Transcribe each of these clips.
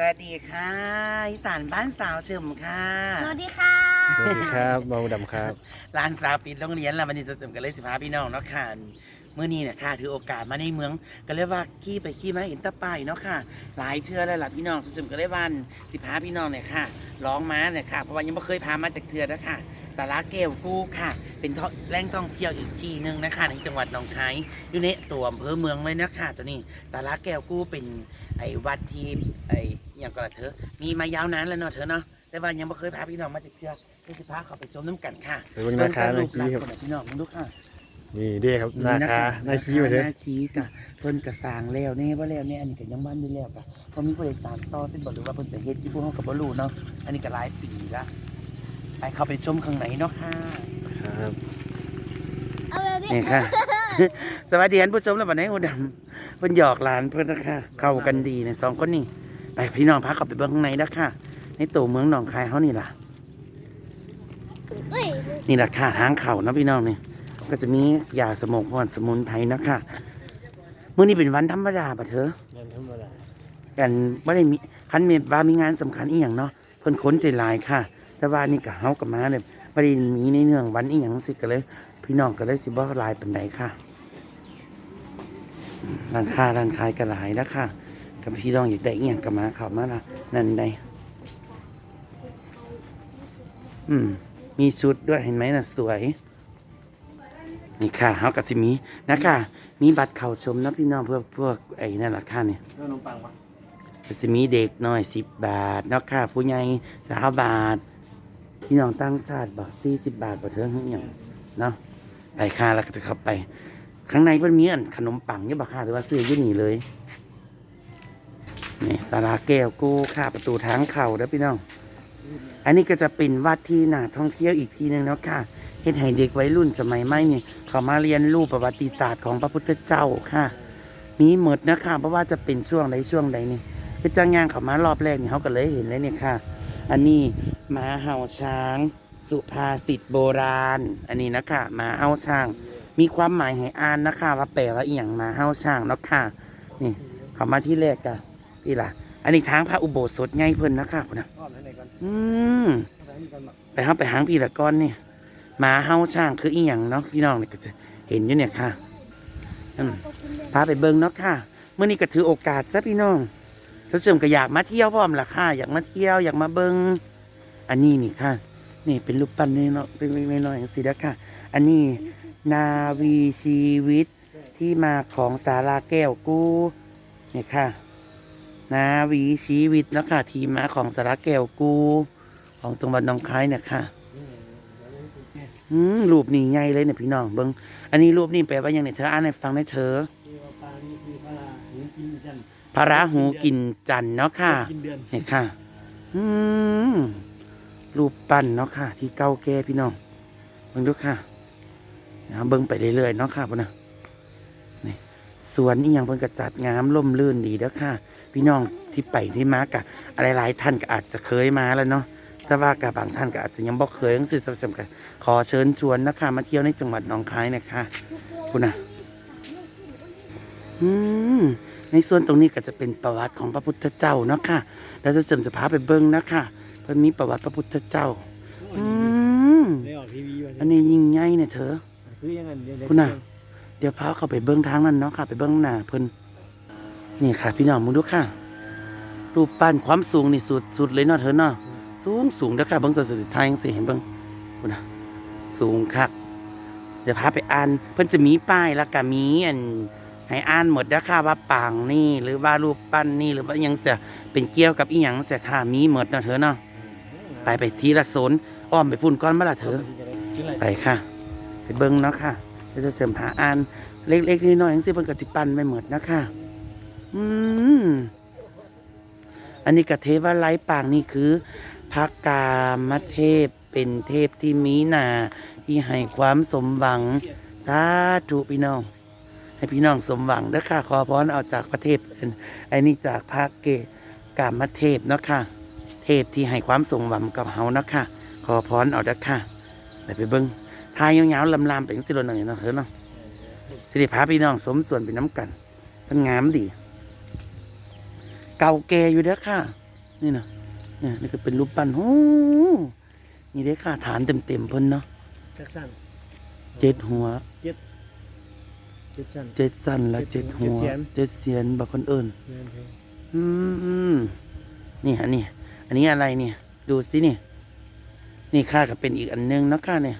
สวัสดีค่ะอีสานบ้านสาวเฉิมค่ะสวัสดีค่ะ สวัสดีครับเบาดำครับร้านสาวปิดโรงเรียนแล้ววันนี้จะเสริมกันเลยสิพาพี่น้องเนาะค่ะเมื่อนี้เนี่ยค่ะถือโอกาสมาในเมืองก็เลยว่าขี่ไปขี่มาเห็นตะป้ายเนาะค่ะ หลายเทื่อแล้วล่ะพี่น้องเสริมกันเลยวันสิพาพี่น้องเนี่ยค่ะร้องม้าเนี่ยค่ะเพราะว่ายังไม่เคยพามาจากเทื่อนะค่ะสาราแก้วกู้ค่ะ เป็นท่อแหล่งท่องเที่ยวอีกที่หนึ่งนะคะในจังหวัดหนองคายอยู่ในตัวอำเภอเมืองเลยนะคะตัวนี้สาราแก้วกู้เป็นไอ้วัดที่ไอ้ อย่างก็ละเธอ มีมายาวนานแล้วเนาะเธอเนาะ แต่ว่ายังไม่เคยพาพี่น้องมาจากเทื่อก็สิพาเขาไปชมน้ำกันค่ะไปเบิ่งนาคาเพิ่นาคีรูปครับลักษณ์ของพี่น้องมึงดูค่ะ นี่เด้ครับนาคานาคีมาเถอะนาคีกะเพิ่นกระสร้างแล้วแน่บ่แล้วแน่อันนี้ก็ยังบ้านอยู่แล้วกะเพราะมีผู้ใดสานต่อที่บอกหรือว่าเพิ่นจะเฮ็ดที่พวกเฮาก็บ่รู้เนาะ อันนี้ก็หลายปีละไปเข้าไปชมข้างในเนาะค่ะ ครับเอาแบบนี้นี่ค่ะ สวัสดีท่านผู้ชมแล้วบัดนี้หูดำเพิ่นหยอกหลานเพิ่นนะคะเข้ากันดีเนี่ยสองคนนี่ ไปพี่น้องพาเข้าไปเบิ่งข้างในนะค่ะ ในตัวเมืองหนองคายเฮานี่ล่ะ เอ้ยนี่แหละค่ะทางเขาเนาะพี่น้องเนี่ยก็จะมียาสมองพรสมุนไพรเนาะค่ะเมื่อนี้เป็นวันธรรมดาปะเถอะนั่นธรรมดากันไม่ได้มีคันมีว่ามีงานสำคัญอีหยังเนาะเพิ่นค้นใจหลายค่ะ แต่ว่านี่ก็เฮากับมาเนี่ยไม่ได้มีในเนื่องวันอีหยังสิก็เลย พี่น้องก็เลยสิบ่หลายปานใดค่ะอืมร้านค้าร้านขายก็หลายนะค่ะ กับพี่น้องอยากได้อีหยังก็มาเข้ามาละนั่นได้อืม มีชุดด้วยเห็นไหมน่ะสวย นี่ค่ะเฮากับสิมีนะคะมีบัตรเข้าชมนะพี่น้องเพื่อพวกไอ้นั่นราคาเนี่ยขนมปังปะก็สิมีเด็กน้อยสิบบาทเนาะค่ะ ผู้ใหญ่สามบาท พี่น้องตั้งชาติบอกสี่สิบบาทบ่เทิงอหย่างเนาะไปค่ะแล้วก็จะเข้าไป ข้างในเพิ่นมีอันขนมปังเนี่ยบ่ค่ะหรือว่าซื้ออยู่นี่เลย นี่ตลาดแก้วกูค่ะ ประตูทางเข้าเด้อพี่น้อง อันนี้ก็จะเป็นวัดที่น่าท่องเที่ยวอีกทีหนึ่งเนาะค่ะเฮ็ดให้เด็กวัยรุ่นสมัยใหม่เนี่ยเขามาเรียนรู้ประวัติศาสตร์ของพระพุทธเจ้าค่ะ มีหมดนะคะเพราะว่าจะเป็นช่วงใดช่วงใดนี่คือจ้างงานเขามารอบแรกเนี่ยเขาก็เลยเห็นเลยเนี่ยค่ะ อันนี้มาเห่าช้าง สุภาษิตโบราณ อันนี้นะคะมาเห่าช้าง มีความหมายให้อ่านนะคะว่าแปลว่าอีหยังมาเห่าช้างเนาะค่ะ นี่เขามาที่แรกกั นพี่ล่ะอันนี้ทางพระอุโบสถไงเพิ่นนะคะคุณนะอ้อมไหนก่อนอืมไหนก่อนมาไปห้าไปหางพี่ละก้อนนี่หมาเฮาช่างคืออีหยังเนาะพี่น้องเนี่ยก็จะเห็นอยู่เนี่ยค่ะอืมพาไปเบิ่งเนาะค่ะ เมื่อนี้ก็ถือโอกาสซะพี่น้องท่านผู้ชมก็อยากมาเที่ยวพร้อมล่ะค่ะ อยากมาเที่ยวอยากมาเบิ่งอันนี้นี่ค่ะ นี่เป็นรูปปั้นน้อยๆเป็นเล็กๆน้อยๆอย่างสิเด้อค่ะ อันนี้นาวีชีวิตที่มาของสาราแก้วกูเนี่ยค่ะ นาวีชีวิตเนาะค่ะทีมาของสาราแก้วกู ของจังหวัดหนองคายเนี่ยค่ะอืมรูปนี่ใหญ่เลยเนี่ยพี่น้องเบิ้งอันนี้รูปนี่แปลว่าอย่างเนี่ยเธออ่านให้ฟังได้เธอพระราหูกินจันทร์เนาะค่ะเดือนเนี่ยค่ะ อืมรูปปั้นเนาะค่ะ ที่เก่าแก่พี่น้องเบิ่งดูค่ะนะเบิ่งไปเรื่อยๆเนาะค่ะพุ่นนะนี่สวนนี่ยังเพิ่นกระจัดงามล่มลื่นดีเด้อค่ะ พี่น้องที่ไปที่มากะอะไรหลายๆท่านก็อาจจะเคยมาแล้วเนาะแต่ว่ากับบางท่านก็อาจจะยังบ่เคยก็คือสำคัญขอเชิญชวนนะคะ มาเที่ยวในจังหวัดหนองคายนะคะคุณนะอืมในส่วนตรงนี้ก็จะเป็นประวัติของพระพุทธเจ้าเนาะค่ะแล้วจะเสริมจะพาไปเบิ้งนะคะเพิ่นมีประวัติพระพุทธเจ้า อืมได้ออกทีวีมาอันนี้ยิ่งใหญ่เนี่ยเธอคือยังไงเดี๋ยวคุณน่ะเดี๋ยวพาเขาไปเบิ้งทางนั้นเนาะค่ะ ไปเบิ้งหน้าเพิ่น นี่ค่ะ พี่น้องมึงดูค่ะ รูปปั้นความสูงนี่สุดสุดเลยเนาะเธอเนาะสูงสูงเด้อค่ะเบิ้งสุดสุดท้ายยังสิเห็นเบิ้งคุณนะสูงคักเดี๋ยวพาไปอ่านเพิ่นจะมีป้ายแล้วก็มีอันให้อ่านหมดเด้อค่ะว่าปางนี่หรือว่ารูปปั้นนี่หรือว่ายังเสียเป็นเกี่ยวกับอีหยังเสียค่ะมีหมดเนาะเธอเนาะไปไปทีละโซนอ้อมไปพุ่นก้อนมาละเธอไปค่ะ ไปเบิ้งเนาะค่ะเดี๋ยวจะเสริมหาอ่านเล็กๆน้อยๆอย่างสิเพิ่นก็สิปันไปหมดนะค่ะ อืม อันนี้กับเทวไลปางนี่คือพระกามเทพเป็นเทพที่มีนาที่ให้ความสมหวังสาธุพี่น้อง ให้พี่น้องสมหวังเด้อค่ะ ขอพรเอาจากพระเทพนอันนี้จากพระเกกามเทพเนาะค่ะ เทพที่ให้ความสมหวังกับเฮาเนาะค่ะ ขอพรเอาเด้อค่ะไปไปเบิ้งทายยาวๆลำๆไปจังสิโลหน่อยเนาะเฮ้อเนาะสิริพาพี่น้องสมส่วนเป็นน้ำกันมันงามดี เก่าแก่อยู่เด้อค่ะ นี่นะเนี่ยนี่ก็เป็นรูปปั้นโอ้นี่ได้ค่าฐานเต็มๆเพิ่นเนาะจักสั้นเจ็ดหัวเจ็ดสั้นเจ็ดสั้นและเจ็ดหัวเจ็ดเสียนเจ็ดเสียนบักคนเอิญแม่นเพลงอืมนี่อันนี้อันนี้อะไรเนี่ย ดูสินี่นี่ค่าก็เป็นอีกอันนึงเนาะค่ะเนี่ย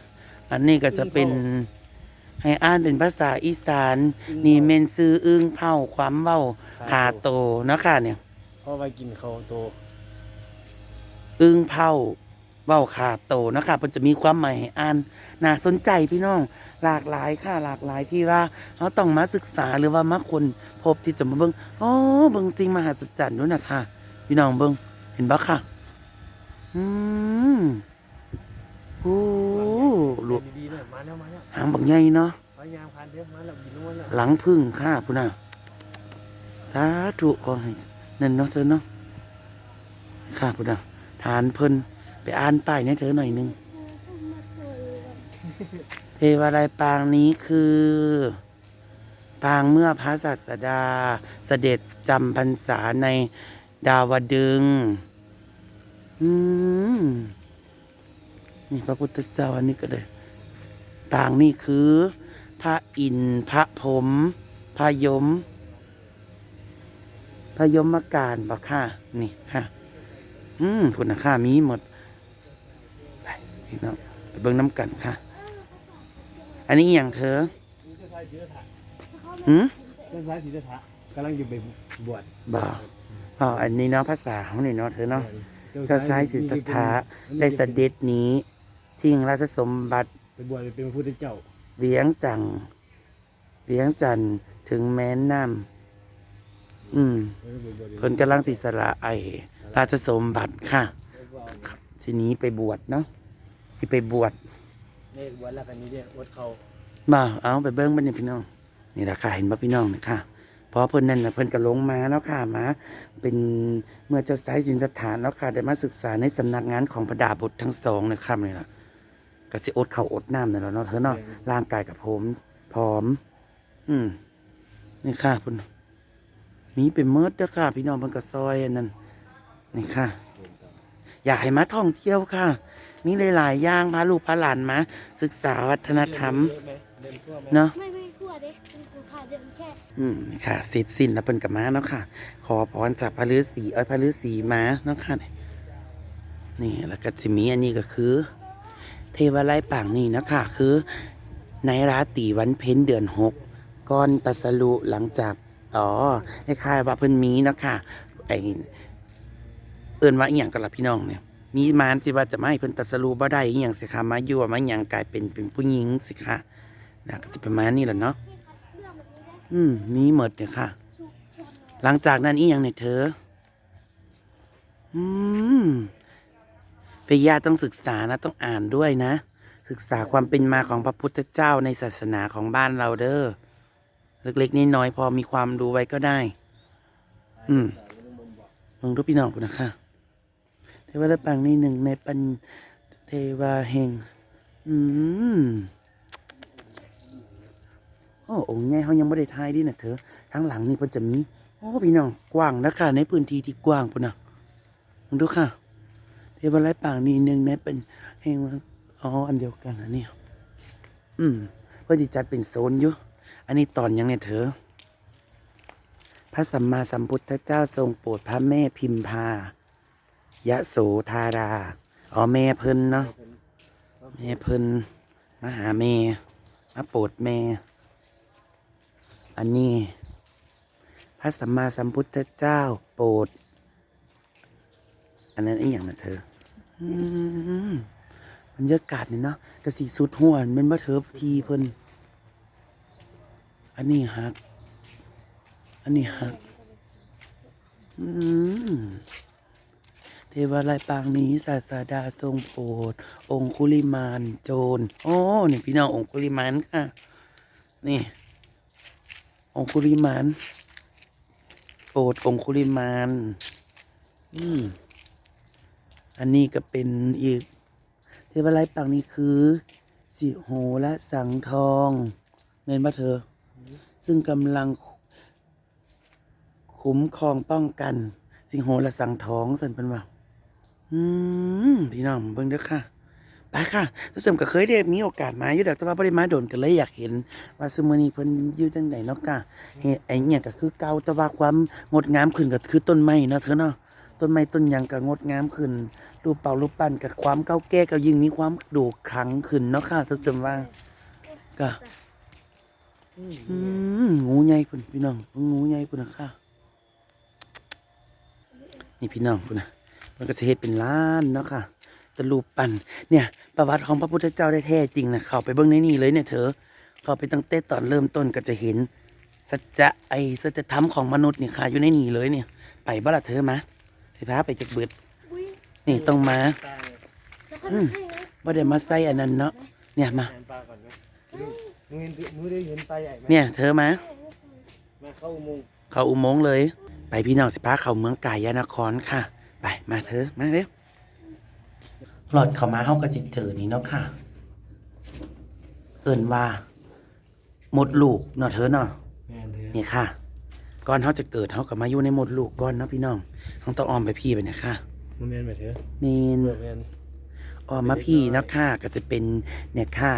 อันนี้ก็จะเป็นให้อ่านเป็นภาษาอีสาน นี่เมนซื้ออึ้งเผาความเว้าขาโตเนาะค่ะเนี่ยเพ ราะว่ากินเขาวโตอึ้งเผาเว้าขาโตเนาะค่ะมันจะมีความหมายให้อ่านน่าสนใจพี่น้อง หลากหลายค่ะหลากหลายที่ว่าเขาต้องมาศึกษาหรือว่ามาคนพบที่จะมาเบิ่งอ๋อเบิ่งสิ่งมหัศจรรย์ด้วยนะค่ะพี่น้องเบิ่งเห็นบ่ค่ะ อืมโอ้หลวกดีๆหน่อยมาแล้วมาแล้วหางบักใหญ่เนาะพยายามพันเด้อมาแล้วกินนวลแล้วหลังพึ่งค่ะพุ่นน่ะสาธุขอให้ นั่นเนาะเธอเนาะค่ะพุ่นน่ะทานเพิ่นไปอ่านป้ายให้เธอหน่อยหนึงเทวาลัยปางนี้คือ ปางเมื่อพระศาสดาเสด็จจำพรรษาในดาวดึงอืมนี่พระพุทธเจ้าอันนี้ก็เลยปางนี่คือ พระอินทร์พระพรหมพระยม พระยมการบอกค่ะ นี่ค่ะ อืมคุณค่ามีหมดไปพี่น้องไปเบิ่งน้ำกันค่ะ อันนี้อหย่างเธอนี่เจ้าชายศรีรถะหืมเจ้าชายศรีรถะกำลังอยู่ไปบวชบ่อ๋ออันนี้เนาะภาษาของนี่เนาะเธอเนาะ เจ้าชายสิทธัตถะได้เสด็จหนี้ ทิ้งราชสมบัติไปบวชเป็นพระพุทธเจ้า เวียงจัง เวียงจันทร์ถึงแม้นน้ำ อืมเพิ่นกำลังสิสละไอราชสมบัติค่ะสิหนี้ไปบวชเนาะสิไปบวชเลขบวชแล้วกันนี้เด้ออดเขาบ่าเอาไปเบิ้งบัดนี้พี่น้องนี่ราคาเห็นบ่พี่น้อง นี่ค่ะเพราะเพิ่นนั่นน่ะเพิ่นก็ลงมาแล้วค่ะมาเป็นเมื่อเจะสายสินสถานแล้วค่ะได้มาศึกษาในสำนักงานของพระดาบุตรทั้งสองนะครับนี่ล่ะก็สิอดข้าวอดน้ำนั่นแหละเนาะเธอเนาะร่างกายกับผมพร้อม อืมนี่ค่ะพุ่น มีเป็นเมิดเด้อค่ะ พี่น้องเพิ่นก็ซอยอันนั้นนี่ค่ะ อยากให้มาท่องเที่ยวค่ะ มีหลายๆอย่างพาลูกพาหลานมาศึกษาวัฒนธรรมเยอะไหมเดินทั่วไหมเนาะไม่ไม่กลัวเด้เป็นกูค่ะเดินแค่อืมค่ะเสร็จสิ้นแล้วเปิ้นกับมาเนาะค่ะ ขอพรจากพระฤาษีเอ้ยพระฤาษีมาเนาะค่ะนี่แล้วก็จิมีอันนี้ก็คือ เทวไลยปางนี่นะค่ะคือในราตรีวันเพ็ญเดือนหกก่อนตรัสรุหลังจาก อ๋อคล้ายว่าเพิ่นมีเนาะค่ะไอเอิ้นว่าอีหยังกันล่ะพี่น้องเนี่ย มีมารสิว่าจะไมาให้เพิ่นตรัสรุบ่ได้อีหยังสิคะมายั่วมาหยังกลายเป็นเป็นผู้หญิงสิคะนะก็สิประมาณนี้แหละเนาะอืมมีหมดเนี่ยค่ะ หลังจากนั้นอีกอย่างเนี่ยเธอ อืมไปญาต้องศึกษานะ ต้องอ่านด้วยนะ ศึกษาความเป็นมาของพระพุทธเจ้าในศาสนาของบ้านเราเด้อ เล็กๆน้อยพอมีความรู้ไว้ก็ได้ อืมลองดูพี่น้องกูนนะคะเทวดาปังนี่หนึ่งในปัญเทวาเฮงอืมโอ้องค์ใหญ่เขายังไม่ได้ทายดินะเธอทั้งหลังนี่เพิ่นจะมีโอ้พี่น้องกว้างนะค่ะในพื้นที่ที่กว้างพุ่นนะมึงดูค่ะ เทวไลยปางนี่หนึ่งในเป็นเฮงว่าอ๋ออันเดียวกันนะเนี่ยอืมเพื่อที่จัดเป็นโซนอยู่ อันนี้ตอนยังเนี่ยเธอ พระสัมมาสัมพุทธเจ้าทรงโปรดพระแม่พิมพา ยะโสธารา อ๋อแม่เพิ่นเนาะ แม่เพิ่นมหาแม่มาโปรดแม่ อันนี้ พระสัมมาสัมพุทธเจ้าโปรด อันนั้นไอ้อย่างนะเธอ อืมบรรยากาศเนี่ยเนาะกระสีสุดหัวมันมาเถอทีเพิ่น อันนี้ฮัก อันนี้ฮัก อืมเทวาลายปางนี้ศาสดาทรงโปรดองคุลิมานโจรโอ้นี่พี่น้ององคุลิมานค่ะ นี่ องคุลิมานโปรดองคุลิมานอืมอันนี้ก็เป็นอีก เทวไลายปังนี้คือ สิโหและสังทองเมนมาเธอ ซึ่งกำลังคุ้มครองป้องกัน สิงโหละสังท้องสันเป็นว่าอืมพี่น้องเบิ่งเด้อค่ะไปค่ะทุกสมก็เคยได้มีโอกาสมาอยู่ดอกแต่ว่าบ่ได้มาโดนกันเลยอยากเห็น ว่าซุมื้อนี้เพิ่นอยู่จังไดเนาะค่ะเฮ็ดไอ้เนี่ยก็คือเก่าแต่ว่าความงดงามขึ้นก็คือต้นไม้เนาะเธอเนาะต้นไม้ต้นหยังก็งดงามขึ้น รูปเป่ารูปปั้นกับความเก่าแก่ก็ยิ่งมีความโด่ครั้งขึ้นเนาะค่ะทุกสมว่าก็ อืมงูใหญ่พุ่นพี่น้องงูใหญ่พุ่นนะค่ะนี่พี่น้องพุ่นนะมันก็สิเฮ็ดเป็นล้านเนาะค่ะแตะรูปปั้นเนี่ย ประวัติของพระพุทธเจ้าได้แท้จริงนะเข้าไปเบิ่งในนี่เลยเนี่ยเถอะเข้าไปตั้งแต่ตอนเริ่มต้นก็จะเห็นสัจจะไอสัจธรรมของมนุษย์นี่ค่ะ อยู่ในนี่เลยเนี่ย ไปบ่ล่ะเธอมาสิพาไปจักเบิดอุ้ยนี่ต้องมาตายแล้วก็ไม่ให้นะบ่ได้มาใส่อันนั้นเนาะเนี่ยมา แทนปลาก่อนไหมมึงเห็นมึงได้เห็นปลาใหญ่ไหมเนี่ย เธอมา มาเข้าอุโมงค์เข้าอุโมงค์เลย ไปพี่น้องสิพาเข้าเมืองกายานครค่ะ ไปมาเธอมาเร็วหลอดเข้ามาเฮาก็จิเจอนี่เนาะค่ะ เอิ้นว่า หมดลูกเนาะเธอเนาะ แม่นเถอะนี่ค่ะ ก่อนเฮาจะเกิดเฮาก็มาอยู่ในหมดลูกก่อนเนาะพี่น้องเฮาต้องอ้อมไปพี่ไปเนี่ยค่ะมึงแม่นไปเถอะเมนเออแม่นอ้อมมาพี่เนาะค่ะก็จะเป็นเนี่ยค่ะ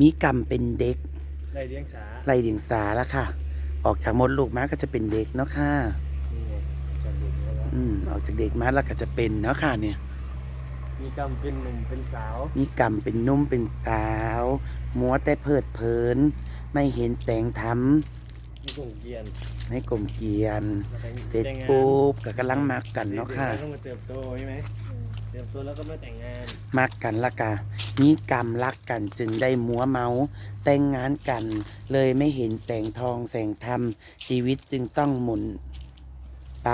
มีกรรมเป็นเด็กได้เลี้ยงสาไล่เดียงสาแล้วค่ะ ออกจากมดลูกมาก็จะเป็นเด็กเนาะค่ะ นี่ไงจับดูแล้วว่าอืมออกจากเด็กมาแล้วก็จะเป็นเนาะค่ะเนี่ย มีกรรมเป็นหนุ่มเป็นสาวมีกรรมเป็นนุ่มเป็นสาว มัวแต่เพลิดเพลิน ไม่เห็นแสงธรรมมีกลุ่มเกียนให้กลมเกลียน แล้วก็มีเสร็จแต่งงานปุ๊บก็กำลังมักกันเนาะค่ะ ด็กๆก็มาเติบโตใช่ไหม เติบโตแล้วก็มาแต่งงานมักกันละกะมีกรรมรักกันจึงได้มัวเมา แต่งงานกัน เลยไม่เห็นแสงทองแสงธรรม ชีวิตจึงต้องหมุนไป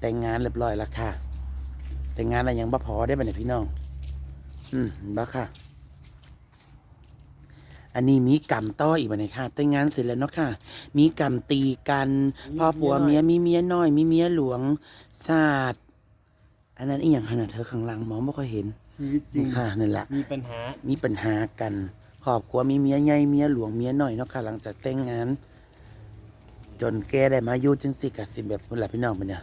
แต่งงานเรียบร้อยแล้วค่ะ แต่งงานอะไรยังบ่พอได้บ่เนี่ยพี่น้อง อืมบ่ค่ะ อันนี้มีกรรมต่ออีกบ่เนี่ยค่ะ แต่งงานเสร็จแล้วเนาะค่ะ มีกรรมตีกันพ่อผัวเมียมีเมียน้อย มีเมียหลวงศาสตร์ อันนั้นอีหยังขนาดเธอข้างหลังมองไม่ค่อยเห็นชีวิตจรินี่งค่ะนั่นแหละ มีปัญหา มีปัญหากันครอบครัวมีเมียใหญ่เมียหลวงเมียน้อยเนาะค่ะ หลังจากแต่งงาน จนแกได้มาอยู่จังสิกับสิแบบพุ่นละพี่น้องเป็นเนี่ย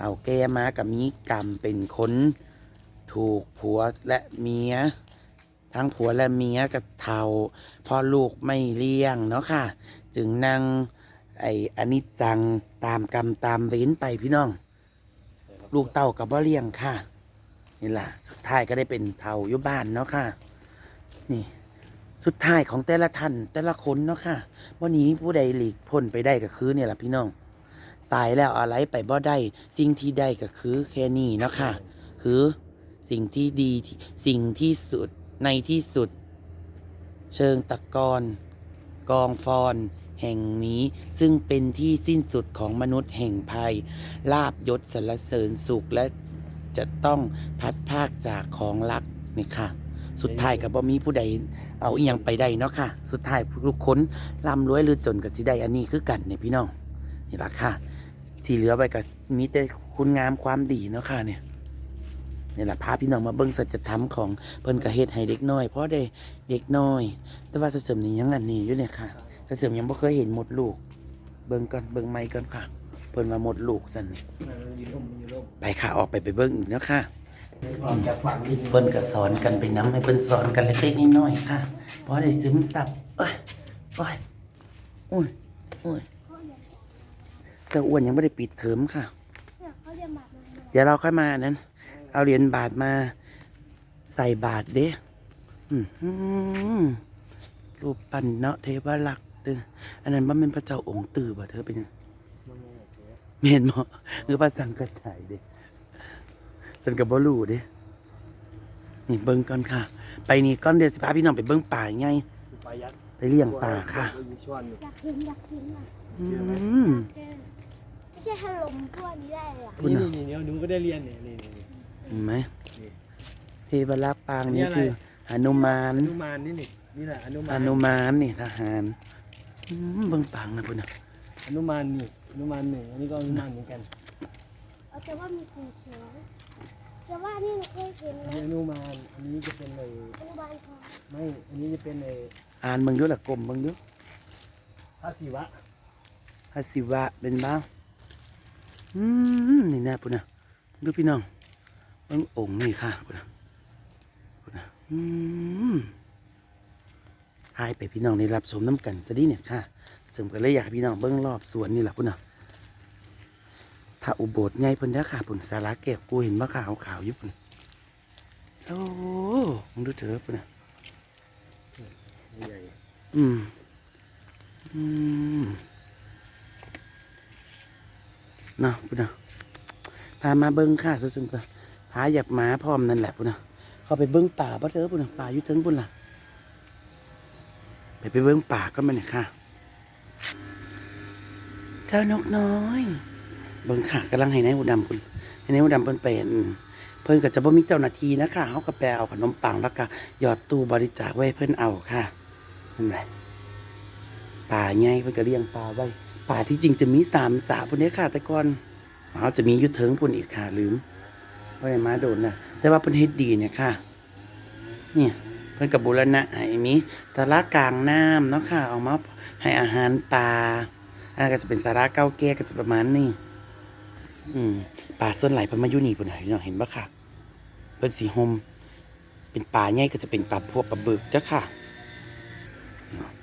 เอาแกมากับมีกรรมเป็นคนถูกผัวและเมีย ทั้งผัวและเมียกับเท่าพ่อลูกไม่เลี้ยงเนาะค่ะ จึงนั่งไอ้อนิจจังตามกรรมตามเว้นไปพี่น้อง ลูกเต่ากับบ่เลี้ยงค่ะ นี่แหละสุดท้ายก็ได้เป็นเผาอยู่บ้านเนาะค่ะ นี่ สุดท้ายของแต่ละท่านแต่ละคนเนาะค่ะวันนี้ผู้ใดหลีกพ้นไปได้ก็คือเนี่ยแหละพี่น้อง ตายแล้วอะไรไปบ่ได้ สิ่งที่ได้ก็คือแค่นี้เนาะค่ะ คือสิ่งที่ดีสิ่งที่สุดในที่สุด เชิงตะกอนกองฟอน แห่งนี้ ซึ่งเป็นที่สิ้นสุดของมนุษย์แห่งภัย ลาบยศสรรเสริญสุขและจะต้องพัดภาคจากของรักนี่ค่ะ สุดท้ายกับบ่มีผู้ใดเอาอีหยังไปได้เนาะค่ะ สุดท้ายทุกคนร่ำรวยหรือจนกับสิได้อันนี้คือกันเนี่ยพี่น้องนี่ละค่ะ ที่เหลือไปกับมีแต่คุณงามความดีเนาะค่ะเนี่ยนี่แหละพาพี่น้องมาเบิ่งสัจธรรมของเพิ่นกระเฮ็ดให้เด็กน้อยเพราะได้เด็กน้อย แต่ว่าเสริมนี่ยังอันนี้อยู่เนี่ยค่ะ เสริมยังบ่เคยเห็นหมดลูก เบิ่งก่อนเบิ่งไม้ก่อนค่ะ เพิ่นมาหมดลูกสันนี่ไปค่ะออกไปไปเบิ่งอีกเนาะค่ะเพิ่นก็สอนกันไปน้ำให้เพิ่นสอนกันเล็กๆน้อยๆค่ะเพราะได้ซึมซับเอ้ยโอ้ยโอ้ยโอ้ยเจ้าอ้วนยังไม่ได้ปิดเทอมค่ะ เดี๋ยวเราค่อยมานั้น เอาเหรียญบาทมาใส่บาทเด้อือหือรูปปั้นเนาะเทวลักษ ณ์เด้ออันนั้นบ่แมันเป็นพระเจ้าองค์ตื่อบ่เธอเป็นหยังมันไม่โอเคเมียนบ่หรือว่าสังกัดไทยเด้สันกับบ่รู้เด้นี่เบิ่งก่อนค่ะ ไปนี่ก่อนเดี๋ยวสิพาพี่น้องไปเบิ่งป่าไงคือปลายักษ์ไปเลี้ยงป่าค่ะตัวยิงช้อนอยู่อยากกินอยากกินอะอืมเออไม่ใช่ฮัลโหลมตัวนี้ได้เลยอะคุณนี่น่ะนี่นี่หนูก็ได้เรียนนี่นี่นี่นี่เห็นไหมนี่เทวลักษณ์ปางอันนี้นี่อะไรคือหนุมานอนุมานนี่นี่นี่แหละอนุมานหนุมานนี่ทหารอืม เบิ่งปางนะพุ่นน่ะอนุมานนี่อนุมานหนึ่งอันนี้ก็อนุมานเหมือนกันเอาแต่ว่ามีสีเขียวแต่ว่านี่เคยเห็นอันนะนี้อนุมานอันนี้จะเป็นเลยอนุบาลทองไม่อันนี้จะเป็นเลยอ่านเบิ่งดูล่ะกลมเบิ่งดูพระศิวะพระศิวะเป็นบ้างอืมนี่แน่ปุ่นนะดูพี่น้องเบิ้งองค์นี่ค่ะปุ่นนะปุ่นนะอืม หายไปพี่น้องได้รับชมน้ำกันซะดิเนี่ยค่ะเสริมกันเลยอยากให้พี่น้องเบิ้งรอบสวนนี่แหละปุ่นนะพระอุโบสถใหญ่เพิ่นเด้อค่ะปุ่นสาราแก้วกูเห็นมะขาวขาวอยู่ปุ่นโอ้มึงดูเถอะปุ่นนะใหญ่อืมอืมเนาะปุ่นนะพามาเบิ้งค่ะซึ่งก็พาอยากหมาพร้อมนั่นแหละปุ่นนะเข้าไปเบิ้งป่าบ่เถอะปุ่นนะป่าอยู่ถึงปุ่นล่ะ ไปไปเบิ้งป่าก็มาเนี่ยค่ะ เจ้านกน้อยเบิ้งค่ะกำลังให้นายหูดำปุ่นให้นายหูดำเพิ่นเป็นเพิ่นก็จะบ่มีเจ้าหน้าที่นะคะเขาก็ไปเอาขนมปังแล้วก็หยอดตู้บริจาคไว้เพิ่นเอาค่ะนั่นแหละป่าไงเพิ่นก็เลี้ยงปลาไว้ป่าที่จริงจะมีสามสาพุ่นเนี้ค่ะ แต่ก่อนเขาจะมียุทธเถิงพุ่นอีกค่ะลืมว่าไอ้มาโดนนะแต่ว่าเพิ่นเฮ็ดดีเนี่ยค่ะ เนี่ย พิ่นกับบูรณะให้มีสาระกลางน้ำเนาะค่ะเอามาให้อาหารปลาอันนั้นก็จะเป็นสาระเก้าแก่ก็จะประมาณนี้อืมป่าส่วนไหลเพิ่นมาอยู่นี่พุ่นน่ะพี่น้องเห็นบ่ค่ะเพิ่นสีหมเป็นป่าใหญ่ก็จะเป็นปลาพวกปลาบึกเด้อค่ะ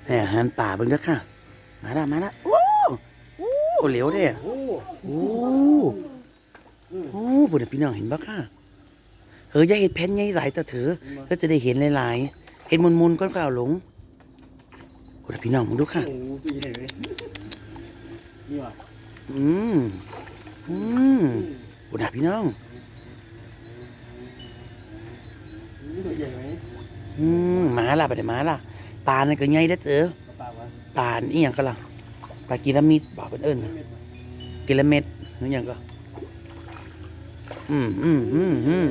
ให้อาหารป่าเบิ่งเด้อค่ะ มาละมาละโอ้โอ้เหลวเด้โอ้โอ้โอ้บุญพี่น้องเห็นบ่ค่ะ เฮ้ยอย่าเห็ดแผ่นใหญ่หลายต่อเถอะเธอจะได้เห็นหลายๆเห็นมุนๆก้อนข้าวหลงบุญพี่น้องมึงดูค่ะโหตัวใหญ่เลยนี่ว่ะอืมอืมบุญพี่น้องนี่ตัวใหญ่ไหมอืมหมาล่ะไปไหนมาล่ะปลานั่นก็ใหญ่เด้อเถอะกระปากวะปลาอีหยังก็ล่ะปลากีรามิดบอกเป็นเอิ้นไม่เม็ดวะกิโลเมตรหรือยังก็อืมอืมอืมอืม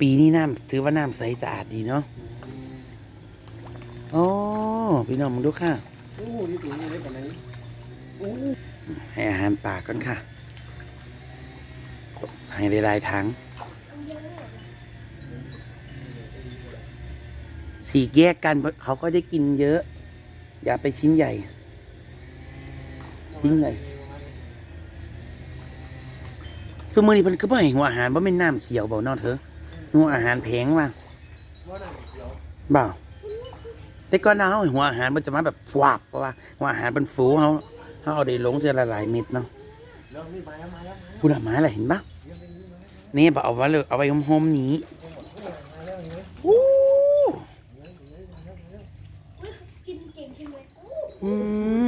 ปีนี้น้ำถือว่าน้ำใสสะอาดดีเนาะโอ้พี่น้องมึงดูค่ะโอ้นี่ตัวนี้เล็กกว่าไหนโอ้ให้อาหารป่าก่อนค่ะ ให้หลายๆถังสีกแยกกันเขาก็ได้กินเยอะ อย่าไปชิ้นใหญ่ ชิ้นใหญ่สมมือนี้เพิ่นก็บ่ห้หัวอาหารบ่แม่นน้ำเขียวเบ่เนาะเถอะ หัวอาหารแพงว่ะว่าบ่าแต่ก่อนเอาหัวอาหารมันจะมาแบบพวับเพราะว่าหัวอาหารเป็นฟูเฮาเฮาเอาได้ลงเทื่อละหลายเม็ดเนาะแล้ด่าแล้วมาแล้วมาแล้วพูดออกมาล่ะเห็นปะนี่บ่เอาไว้เลยเอาไว้หอมๆนี้อู้หูอื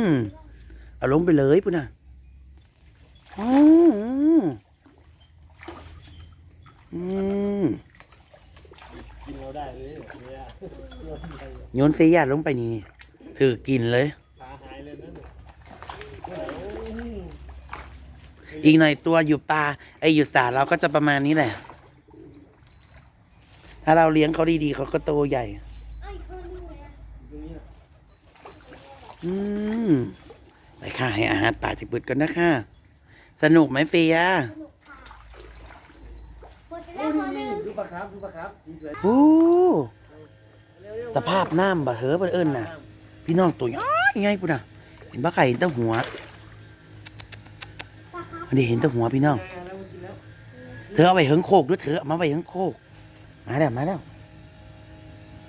มเอาลงไปเลยพุ่นน่ะอ๋ออืม กินเราได้เลยเนี่ย โยนเสียลงไปนี่ถือกินเลยขาหายเลยนั่นอีกหน่อยตัวอยู่ปลาไอ้อยู่สาเราก็จะประมาณนี้แหละ ถ้าเราเลี้ยงเขาดีๆเขาก็โตใหญ่ไอ้คนนี้ไงตรงนี้นะอืมไปค่ะให้อาหารป่าจิบึดกันนะค่ะ สนุกไหมเฟียสนุกค่ะหมดไปแล้วตัวหนึงดูปลาครับดูปลาครับสีสวย โอ้เร็วๆสภาพน้ำบะเหอเพิ่นเอิ้นน่ะ พี่น้องตัวใหญ่ใหญ่ปุ่นน่ะ เห็นปะไข่เห็นแตั้หัวปลาครับมันได้เห็นแตั้หัวพี่น้อง เธอเอาไปเหิงโคกด้วยเธอเอามาไว้เหิงโคก มาแล้วมาแล้ว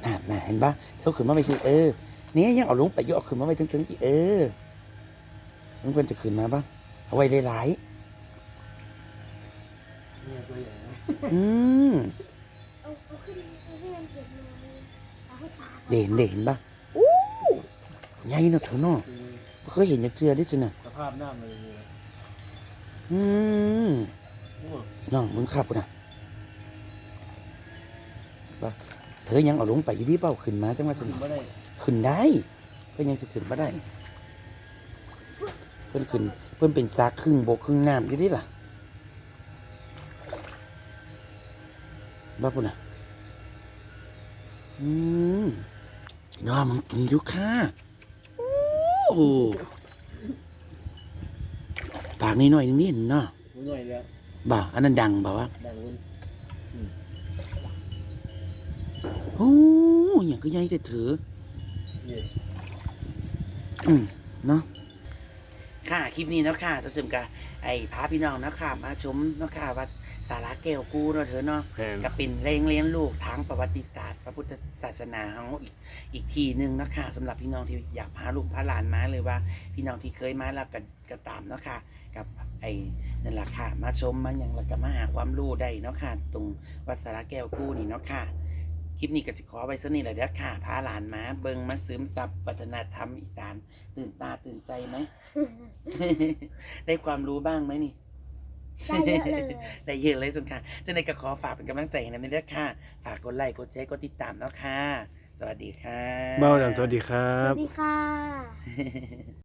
น่ะน่ะเห็นปะเธอขึ้นมาไปสิเออเนี่ยยังเอาลงไปยกเอาขึ้นมาไว้ถึงๆอีกเออมันควรจะขึ้นมาปะเอาไว้หลายๆอืม เด่นเด่นปะอู้ใหญ่เนาะเธอเนาะบ่เคยเห็นจากเทือดิสินะสภาพน้ำเลยเนี่ยอืมโอ้น้องมึงขับกูนะว่าเธอยังเอาลงไปอยู่ที่เป้าขึ้นมาจังว่าสิขึ้นไม่ได้ขึ้นได้เพิ่นยังจะขึ้นมาได้ เพิ่นขึ้น เพิ่นเป็นซากครึ่งบกครึ่งน้ำอยู่ดิล่ะบ้าปุ่นอะอืม น้องมึงกินอยู่ค่ะโอ้ปากนี่หน่อยนึงนี่เนาะหูหน่อยแล้วบ่าอันนั้นดังบ่าวะดังวุ้นโอ้ยอย่างก็ใหญ่แต่เถอะเย่อืมเนาะค่ะ คลิปนี้เนาะค่ะจะเสริมกับไอ้พาพี่น้องเนาะค่ะ มาชมเนาะค่ะวัด สาระแก้วกูเนาะเธอเนาะแพงก็เป็นเลี้ยงเลี้ยงลูกทางประวัติศาสตร์พระพุทธศาสนาเฮาอีกอีกทีหนึ่งเนาะค่ะสำหรับพี่น้องที่อยากพาลูกพาหลานมาเลยว่า พี่น้องที่เคยมาแล้วก็ก็ตามเนาะค่ะ กับไอ้นั่นแหละค่ะ มาชมมาอย่างแล้วก็มาหาความรู้ได้เนาะค่ะ ตรงวัดสาระแก้วกู้นี่เนาะค่ะ คลิปนี้ก็สิขอไว้สนี่แหละเด้อค่ะ พาหลานมาเบิงมาซึมซับวัฒนธรรมอีสานตื่นตาตื่นใจไหม ได้ความรู้บ้างไหมนี่ ได้เยอะเลย ได้เยอะเลยสุดค่ะจะในก็ขอฝากเป็นกำลังใจให้นะเด้อค่ะ ฝากกดไลค์กดแชร์กดติดตามเนาะค่ะ สวัสดีค่ะ เบ้าดังสวัสดีครัสบวัสดีค่ะ